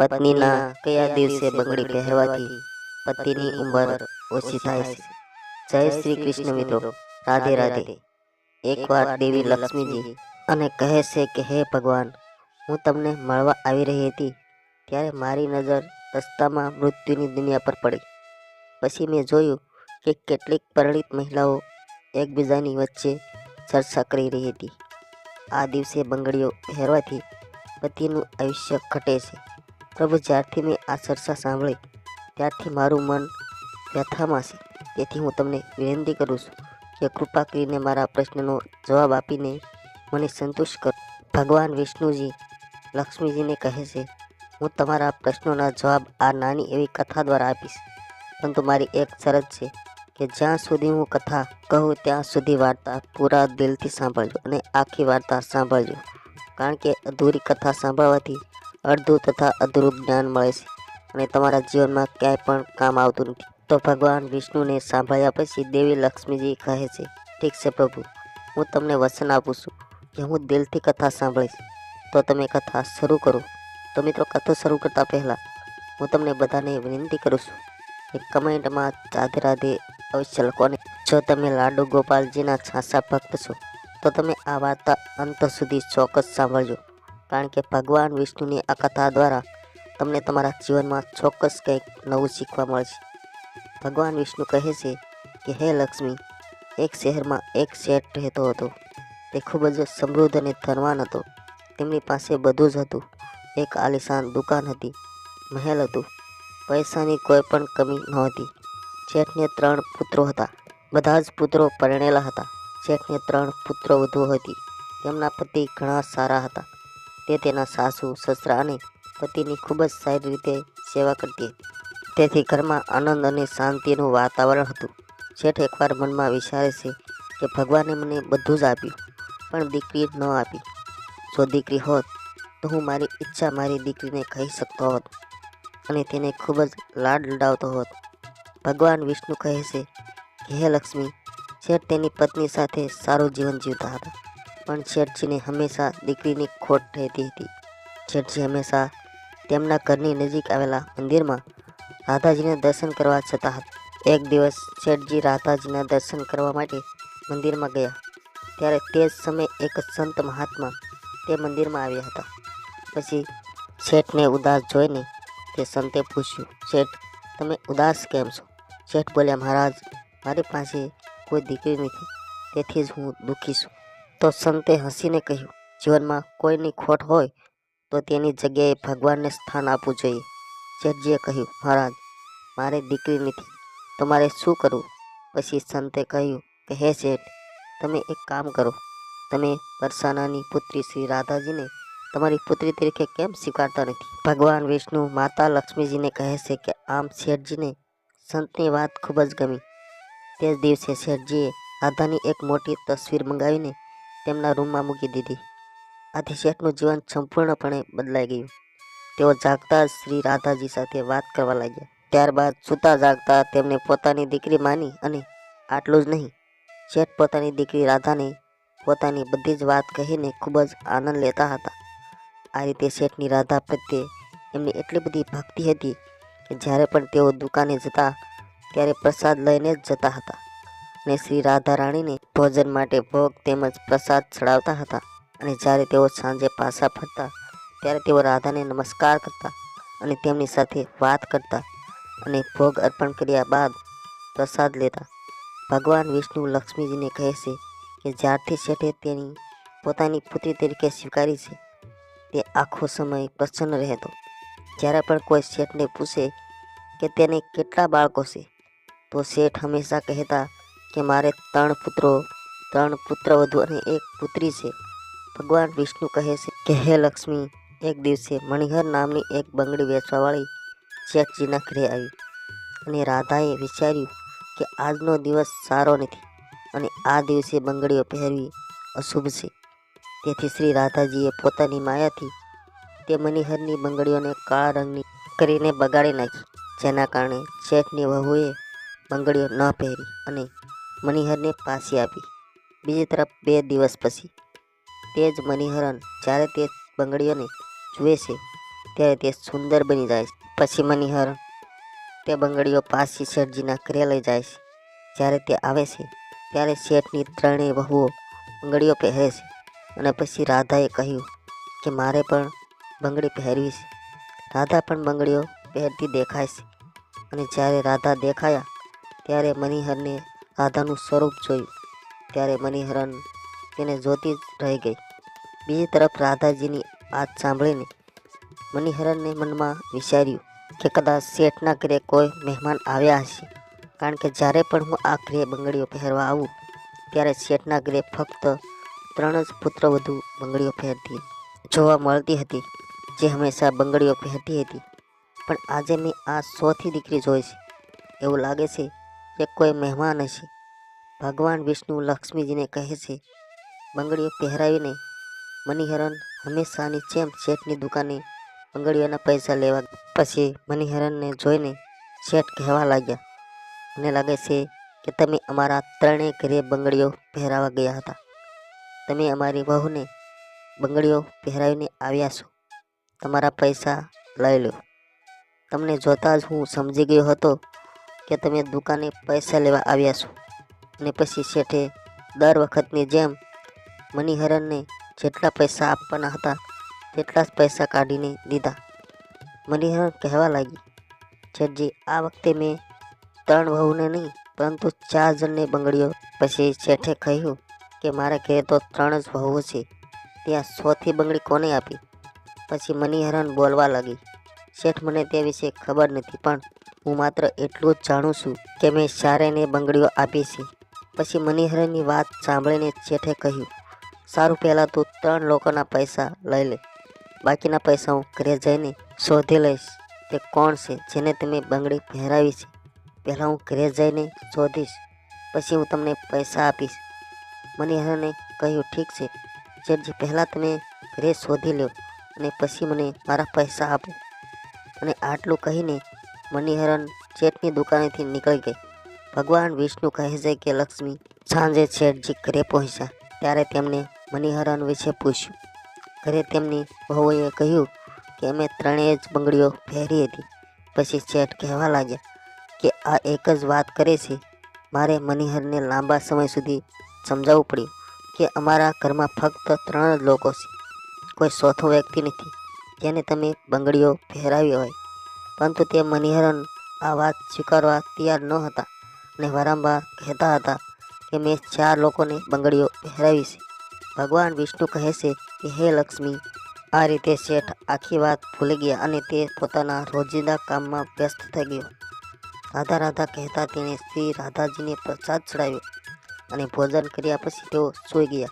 પત્નીના કયા દિવસે બંગડી પહેરવાથી પતિની ઉંમર ઓછી થાય છે. જય શ્રી કૃષ્ણ મિત્રો. રાધે રાધે એકવાર દેવી લક્ષ્મીજી અને કહે છે કે હે ભગવાન હું તમને મળવા આવી રહી હતી ત્યારે મારી નજર રસ્તામાં મૃત્યુની દુનિયા પર પડી. પછી મેં જોયું કે કેટલીક પરિણિત મહિલાઓ એકબીજાની વચ્ચે ચર્ચા કરી રહી હતી. આ દિવસે બંગડીઓ પહેરવાથી પતિનું આયુષ્ય ઘટે છે. પ્રભુ જ્યારથી મેં આ ચર્ચા સાંભળી. ત્યારથી મારું મન વ્યથામાં છે. તેથી હું તમને વિનંતી કરું છું કે કૃપા કરીને મારા પ્રશ્નનો જવાબ આપીને મને સંતુષ્ટ કરો. ભગવાન વિષ્ણુજી, લક્ષ્મીજીને કહે છે, હું તમારા પ્રશ્નોના જવાબ આ નાની એવી કથા દ્વારા આપીશ. પરંતુ મારી એક શરત છે કે જ્યાં સુધી હું કથા કહું, ત્યાં સુધી વાર્તા પૂરા દિલથી સાંભળજો અને આખી વાર્તા સાંભળજો. કારણ કે અધૂરી કથા સાંભળવાથી અડધું તથા અધૂરું જ્ઞાન મળે છે અને તમારા જીવનમાં ક્યાંય પણ કામ આવતું નથી. તો ભગવાન વિષ્ણુને સાંભળ્યા પછી દેવી લક્ષ્મીજી કહે છે, ઠીક છે પ્રભુ, હું તમને વચન આપું છું કે હું દિલથી કથા સાંભળીશ. તો તમે કથા શરૂ કરો. તો મિત્રો, કથા શરૂ કરતાં પહેલાં હું તમને બધાને વિનંતી કરું છું કે કમેન્ટમાં રાધે રાધે અવશ્ય લખો જો તમે લાડુ ગોપાલજીના છાસા ભક્ત છો, તો તમે આ વાર્તા અંત સુધી ચોક્કસ સાંભળજો. કારણ કે ભગવાન વિષ્ણુની આ કથા દ્વારા તમને તમારા જીવનમાં ચોક્કસ કંઈક નવું શીખવા મળશે. ભગવાન વિષ્ણુ કહે છે કે, હે લક્ષ્મી, એક શહેરમાં એક શેઠ રહેતો હતો. તે ખૂબ જ સમૃદ્ધ અને ધનવાન હતો. તેમની પાસે બધું જ હતું. એક આલિશાન દુકાન હતી, મહેલ હતું. પૈસાની કોઈ પણ કમી નહોતી. શેઠને ત્રણ પુત્રો હતા. બધા જ પુત્રો પરણેલા હતા. શેઠને ત્રણ પુત્રો વધુ હતી. તેમના પતિ ઘણા સારા હતા. તે તેના સાસુ, સસરા અને પતિની ખૂબ જ સારી રીતે સેવા કરતી હતી. તેથી ઘરમાં આનંદ અને શાંતિનું વાતાવરણ હતું. શેઠ એકવાર મનમાં વિચારે છે કે ભગવાને મને બધું જ આપ્યું, પણ દીકરી ન આપી. જો દીકરી હોત, તો હું મારી ઈચ્છા મારી દીકરીને કહી શકતો હોત અને તેને ખૂબ જ લાડ લડાવતો હોત. ભગવાન વિષ્ણુ કહે છે કે, હે લક્ષ્મી, શેઠ તેની પત્ની સાથે સારું જીવન જીવતા હતા. પણ શેઠજીને હંમેશા દીકરીની ખોટ રહેતી હતી. શેઠજી હંમેશા તેમના ઘરની નજીક આવેલા મંદિરમાં રાધાજીને દર્શન કરવા જતા હતા. એક દિવસ શેઠજી રાધાજીના દર્શન કરવા માટે મંદિરમાં ગયા. ત્યારે તે જ સમયે એક સંત મહાત્મા તે મંદિરમાં આવ્યા હતા. પછી શેઠને ઉદાસ જોઈને તે સંતે પૂછ્યું, શેઠ, તમે ઉદાસ કેમ છો? શેઠ બોલ્યા, મહારાજ, મારી પાસે કોઈ દીકરી નથી, તેથી જ હું દુઃખી છું. તો સંતે હસીને કહ્યું, જીવનમાં કોઈની ખોટ હોય તો તેની જગ્યાએ ભગવાનને સ્થાન આપવું જોઈએ. શેઠજીએ કહ્યું, મહારાજ, મારે દીકરી નથી, તમારે શું કરવું? પછી સંતે કહ્યું કે, હે શેઠ તમે એક કામ કરો. તમે પરસાનાની પુત્રી શ્રી રાધાજીને તમારી પુત્રી તરીકે કેમ સ્વીકારતા નથી? ભગવાન વિષ્ણુ માતા લક્ષ્મીજીને કહે છે કે, આમ શેઠજીને સંતની વાત ખૂબ જ ગમી. તે જ દિવસે શેઠજીએ રાધાની એક મોટી તસવીર મંગાવીને તેમના રૂમમાં મૂકી દીધી. આથી શેઠનું જીવન સંપૂર્ણપણે બદલાઈ ગયું. તેઓ જાગતા શ્રી રાધાજી સાથે વાત કરવા લાગ્યા. ત્યારબાદ સૂતા જાગતા તેમને પોતાની દીકરી માની અને આટલું જ નહીં, શેઠ પોતાની દીકરી રાધાને પોતાની બધી જ વાત કહીને ખૂબ જ આનંદ લેતા હતા. આ રીતે શેઠની રાધા પ્રત્યે એમની એટલી બધી ભક્તિ હતી કે જ્યારે પણ તેઓ દુકાને જતા, ત્યારે પ્રસાદ લઈને જ જતા હતા. અને શ્રી રાધા રાણીને ભોજન માટે ભોગ તેમજ પ્રસાદ ચડાવતા હતા. અને જ્યારે તેઓ સાંજે પાછા ફરતા, ત્યારે તેઓ રાધાને નમસ્કાર કરતા અને તેમની સાથે વાત કરતા અને ભોગ અર્પણ કર્યા બાદ પ્રસાદ લેતા. ભગવાન વિષ્ણુ લક્ષ્મીજીને કહે છે કે જ્યારથી શેઠે તેની પોતાની પુત્રી તરીકે સ્વીકારી છે, તે આખો સમય પ્રસન્ન રહેતો. જ્યારે પણ કોઈ શેઠને પૂછે કે તેને કેટલા બાળકો છે, તો શેઠ હંમેશા કહેતા કે મારે ત્રણ પુત્રો, ત્રણ પુત્રવધુ અને એક પુત્રી છે. ભગવાન વિષ્ણુ કહે છે કે, હે લક્ષ્મી, એક દિવસે મણિહર નામની એક બંગડી વેચવાવાળી શેઠજીના ઘરે આવી અને રાધાએ વિચાર્યું કે આજનો દિવસ સારો નથી અને આ દિવસે બંગડીઓ પહેરવી અશુભ છે. તેથી શ્રી રાધાજીએ પોતાની માયાથી તે મણિહરની બંગડીઓને કાળા રંગની કરીને બગાડી નાખી, જેના કારણે શેઠની વહુએ બંગડીઓ ન પહેરી અને મણિહરને પાછી આપી. બીજી તરફ બે દિવસ પછી તે જ મણિહરન જ્યારે તે બંગડીઓને જુએ છે, ત્યારે તે સુંદર બની જાય છે. પછી મનીહર તે બંગડીઓ પાછી શેઠજીના ઘરે લઈ જાય છે. જ્યારે તે આવે છે, ત્યારે શેઠની ત્રણેય વહુઓ બંગડીઓ પહેરે છે. અને પછી રાધાએ કહ્યું કે મારે પણ બંગડી પહેરવી છે. રાધા પણ બંગડીઓ પહેરતી દેખાય છે. અને જ્યારે રાધા દેખાયા, ત્યારે મનીહરને રાધાનું સ્વરૂપ જોયું. ત્યારે મનીહરન તેને જોતી જ રહી ગઈ. બીજી તરફ રાધાજીની વાત સાંભળીને મનીહરનને મનમાં વિચાર્યું કે કદાચ શેઠના ઘરે કોઈ મહેમાન આવ્યા હશે. કારણ કે જ્યારે પણ હું આ ઘરે બંગડીઓ પહેરવા આવું, ત્યારે શેઠના ઘરે ફક્ત ત્રણ જ પુત્ર વધુ બંગડીઓ પહેરતી જોવા મળતી હતી, જે હંમેશા બંગડીઓ પહેરતી હતી. પણ આજે મેં આ સોથી દીકરી જોઈ છે. એવું લાગે છે કે કોઈ મહેમાન હશે. ભગવાન વિષ્ણુ લક્ષ્મીજીને કહે છે, બંગડીઓ પહેરાવીને મનિહરણ હંમેશાની જેમ શેઠની દુકાને બંગડીઓના પૈસા લેવા પછી મણિહરણને જોઈને શેઠ કહેવા લાગ્યા, મને લાગે છે કે તમે અમારા ત્રણેય ઘરે બંગડીઓ પહેરાવા ગયા હતા. તમે અમારી વહુને બંગડીઓ પહેરાવીને આવ્યા છો. તમારા પૈસા લઈ લો. તમને જોતાં જ હું સમજી ગયો હતો કે તમે દુકાને પૈસા લેવા આવ્યા છો? અને પછી શેઠે દર વખતની જેમ મણિહરણને જેટલા પૈસા આપવાના હતા, તેટલા જ પૈસા કાઢીને દીધા. મનીહરન કહેવા લાગી શેઠજી આ વખતે મેં ત્રણ વહુને નહીં, પરંતુ ચાર જણને બંગડીઓ. પછી શેઠે કહ્યું કે, મારા ઘેર તો ત્રણ જ વહુઓ છે, ત્યાં સોથી બંગડી કોને આપી? પછી મનીહરણ બોલવા લાગી, શેઠ, મને તે વિશે ખબર નથી, પણ હું માત્ર એટલું જ જાણું છું કે મેં શારેને બંગડીઓ આપી છે. પછી મનીહરનની વાત સાંભળીને શેઠે કહ્યું, સારું પહેલાં તું ત્રણ લોકોના પૈસા લઈ લે. બાકીના પૈસા હું ઘરે જઈને શોધી લઈશ. તે કોણ છે જેને તમે બંગડી પહેરાવી છે? પહેલાં હું ઘરે જઈને શોધીશ, પછી હું તમને પૈસા આપીશ. મનીહરને કહ્યું, ઠીક છે શેઠજી પહેલાં તમે ઘરે શોધી લો અને પછી મને મારા પૈસા આપો. અને આટલું કહીને મનીહરન શેઠની દુકાનેથી નીકળી ગઈ. ભગવાન વિષ્ણુ કહે છે કે, લક્ષ્મી, સાંજે શેઠજી ઘરે પહોંચ્યા. ત્યારે તેમને મનીહરન વિશે પૂછ્યું. ઘરે તેમની વહુએ કહ્યું કે, અમે ત્રણેય જ બંગડીઓ પહેરી હતી. પછી શેઠ કહેવા લાગ્યા કે, આ એક જ વાત કરે છે. મારે મનીહરને લાંબા સમય સુધી સમજાવવું પડ્યું કે, અમારા ઘરમાં ફક્ત ત્રણ જ લોકો છે. કોઈ ચોથો વ્યક્તિ નથી. જેને તમે બંગડીઓ પહેરાવી હોય પરંતુ તે મનીહરન આ વાત સ્વીકારવા તૈયાર ન હતા અને વારંવાર કહેતા હતા કે મેં ચાર લોકોને બંગડીઓ પહેરાવી છે. ભગવાન વિષ્ણુ કહે છે કે, હે લક્ષ્મી, આ રીતે શેઠ આખી વાત ભૂલી ગયા અને તે પોતાના રોજિંદા કામમાં વ્યસ્ત થઈ ગયો. રાધા રાધા કહેતા તેણે શ્રી રાધાજીને પ્રસાદ ચડાવ્યો અને ભોજન કર્યા પછી તેઓ સૂઈ ગયા.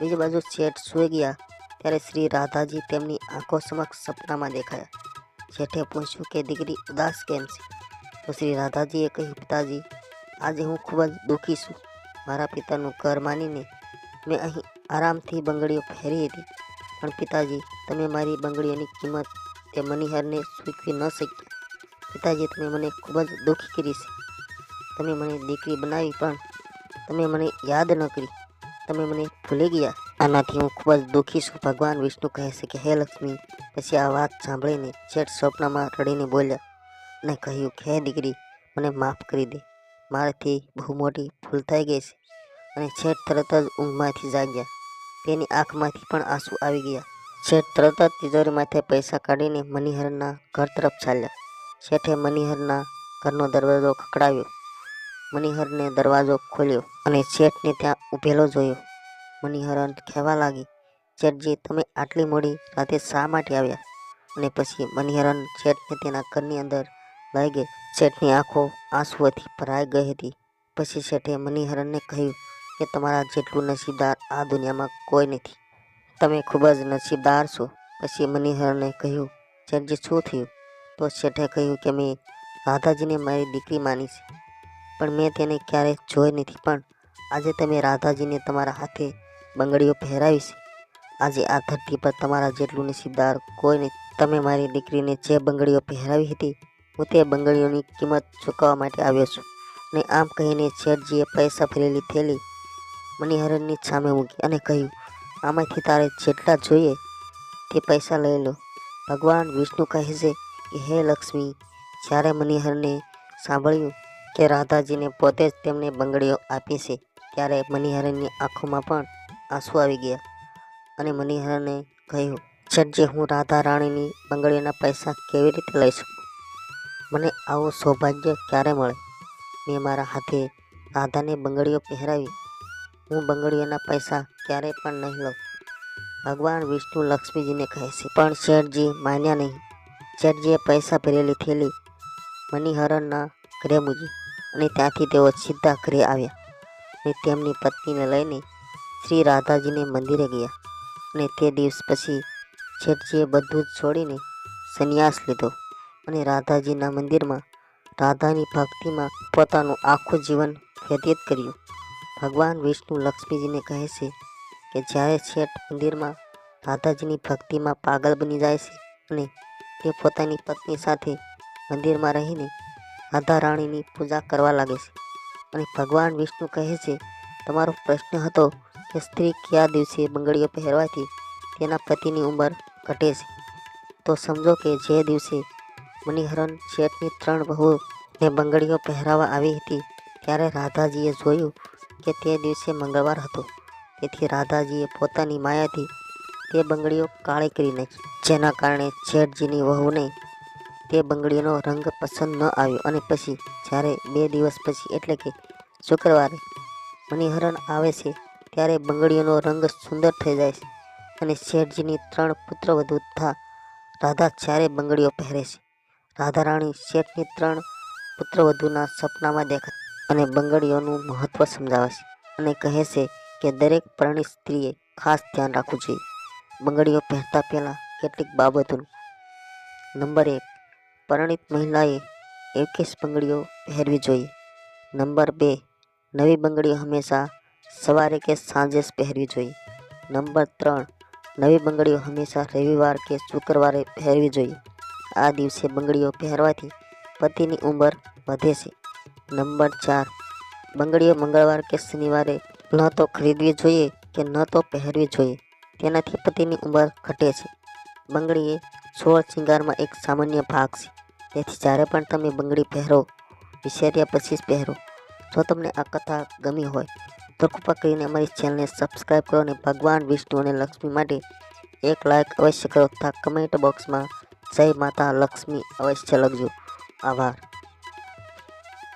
બીજી બાજુ શેઠ સૂઈ ગયા ત્યારે શ્રી રાધાજી તેમની આંખો સમક્ષ સપનામાં દેખાયા. શેઠે પૂછ્યું કે દીકરી ઉદાસ કેમ છે તો શ્રી રાધાજીએ કહ્યું પિતાજી આજે હું ખૂબ જ દુઃખી છું મારા પિતાનું ઘર માનીને મેં અહીં આરામથી બંગડીઓ પહેરી હતી પણ પિતાજી તમે મારી બંગડીઓની કિંમત તે મનીહરને સ્વીકરી ન શક્યા પિતાજી તમે મને ખૂબ જ દુઃખી કરી છે તમે મને દીકરી બનાવી પણ તમે મને યાદ ન કરી તમે મને ભૂલી ગયા આનાથી હું ખૂબ જ દુઃખી છું. ભગવાન વિષ્ણુ કહે છે કે, હે લક્ષ્મી, પછી આ વાત સાંભળીને શેઠ સ્વપ્નમાં રડીને બોલ્યા અને કહ્યું કે, હે દીકરી, મને માફ કરી દે. મારાથી બહુ મોટી ભૂલ થઈ ગઈ છે. અને શેઠ તરત જ ઊંઘમાંથી જાગ્યા. તેની આંખમાંથી પણ આંસુ આવી ગયા. શેઠ તરત જ તિજોરીમાંથી પૈસા કાઢીને મનીહરના ઘર તરફ ચાલ્યા. શેઠે મનીહરના ઘરનો દરવાજો ખકડાવ્યો મનીહરને દરવાજો ખોલ્યો અને શેઠને ત્યાં ઊભેલો જોયો. મનીહરન કહેવા લાગી. શેઠજી તમે આટલી મોડી રાતે શા માટે આવ્યા? અને પછી મનીહરન શેઠને તેના ઘરની અંદર લઈ ગઈ. શેઠની આંખો આંસુઓથી ભરાઈ ગઈ હતી. પછી શેઠે મનીહરણને કહ્યું કે, તમારા જેટલું નસીબદાર આ દુનિયામાં કોઈ નથી. તમે ખૂબ જ નસીબદાર છો. પછી મનીહરને કહ્યું શેઠજી શું થયું? તો શેઠે કહ્યું કે, મેં રાધાજીને મારી દીકરી માની છે. પણ મેં તેને ક્યારેય જોઈ નથી. પણ આજે તમે રાધાજીને તમારા હાથે બંગડીઓ પહેરાવીશ. આજે આ ધરતી પર તમારા જેટલું નસીબદાર કોઈ નથી તમે મારી દીકરીને જે બંગડીઓ પહેરાવી હતી, હું તે બંગડીઓની કિંમત ચૂકવવા માટે આવ્યો છું. ને આમ કહીને શેઠજીએ પૈસા ફેરેલી થેલી મનીહરનની સામે મૂકી અને કહ્યું, આમાંથી તારે જેટલા જોઈએ તે પૈસા લઈ લો. ભગવાન વિષ્ણુ કહે છે કે, હે લક્ષ્મી, જ્યારે મનિહરને સાંભળ્યું કે રાધાજીને પોતે જ તેમને બંગડીઓ આપી છે, ત્યારે મનિહરની આંખોમાં પણ આંસુ આવી ગયા અને મનિહરને કહ્યું છઠજી હું રાધા રાણીની બંગડીઓના પૈસા કેવી રીતે લઈ શકું? મને આવું સૌભાગ્ય ક્યારે મળે? મેં મારા હાથે રાધાને બંગડીઓ પહેરાવી. હું બંગડીઓના પૈસા ક્યારેય પણ નહીં લઉં. ભગવાન વિષ્ણુ લક્ષ્મીજીને કહે છે, પણ શેઠજી, માન્યા નહીં. શેઠજીએ પૈસા ભરેલી થેલી મનિહરણના ઘરે મૂકી અને ત્યાંથી તેઓ સીધા ઘરે આવ્યા. અને તેમની પત્નીને લઈને શ્રી રાધાજીને મંદિરે ગયા અને તે દિવસ પછી શેઠજીએ બધું જ છોડીને સંન્યાસ લીધો અને રાધાજીના મંદિરમાં રાધાની ભક્તિમાં પોતાનું આખું જીવન વ્યતીત કર્યું. ભગવાન વિષ્ણુ લક્ષ્મીજીને કહે છે કે જ્યારે શેઠ મંદિરમાં રાધાજીની ભક્તિમાં પાગલ બની જાય છે અને તે પોતાની પત્ની સાથે મંદિરમાં રહીને રાધા રાણીની પૂજા કરવા લાગે છે અને ભગવાન વિષ્ણુ કહે છે, તમારો પ્રશ્ન હતો કે સ્ત્રી કયા દિવસે બંગડીઓ પહેરવાથી તેના પતિની ઉંમર ઘટે છે? તો સમજો કે જે દિવસે મણિહરન શેઠની ત્રણ બહુને બંગડીઓ પહેરાવા આવી હતી, ત્યારે રાધાજીએ જોયું કે તે દિવસે મંગળવાર હતો. તેથી રાધાજીએ પોતાની માયાથી તે બંગડીઓ કાળી કરી નાખી, જેના કારણે શેઠજીની વહુને તે બંગડીનો રંગ પસંદ ન આવ્યો. અને પછી જ્યારે બે દિવસ પછી એટલે કે શુક્રવારે મણિહરણ આવે છે ત્યારે બંગડીઓનો રંગ સુંદર થઈ જાય છે અને શેઠજીની ત્રણ પુત્રવધુ થતા રાધા ચારે બંગડીઓ પહેરે છે. રાધા રાણી શેઠની ત્રણ પુત્રવધુના સપનામાં દેખાય અને બંગડીઓનું મહત્વ સમજાવે છે અને કહે છે કે દરેક પરણિત સ્ત્રીએ ખાસ ધ્યાન રાખવું જોઈએ. બંગડીઓ પહેરતા પહેલાં કેટલીક બાબતોનું નંબર એક, પરણિત મહિલાએ એકવીસ બંગડીઓ પહેરવી જોઈએ. નંબર બે, નવી બંગડીઓ હંમેશા સવારે કે સાંજે જ પહેરવી જોઈએ. નંબર ત્રણ, નવી બંગડીઓ હંમેશા રવિવાર કે શુક્રવારે પહેરવી જોઈએ. આ દિવસે બંગડીઓ પહેરવાથી પતિની ઉંમર વધે છે. નંબર ચાર, બંગડીઓ મંગળવાર કે શનિવારે ન તો ખરીદવી જોઈએ કે ન તો પહેરવી જોઈએ? તેનાથી પતિની ઉંમર ઘટે છે. બંગડી એ સોળ શિંગારમાં એક સામાન્ય ભાગ છે. તેથી જ્યારે પણ તમે બંગડી પહેરો વિચાર્યા પછી જ પહેરો. જો તમને આ કથા ગમી હોય તો કૃપા કરીને અમારી ચેનલને સબસ્ક્રાઈબ કરો અને ભગવાન વિષ્ણુ અને લક્ષ્મી માટે એક લાઇક અવશ્ય કરો તથા કમેન્ટ બોક્સમાં જય માતા લક્ષ્મી અવશ્ય લખજો. આભાર.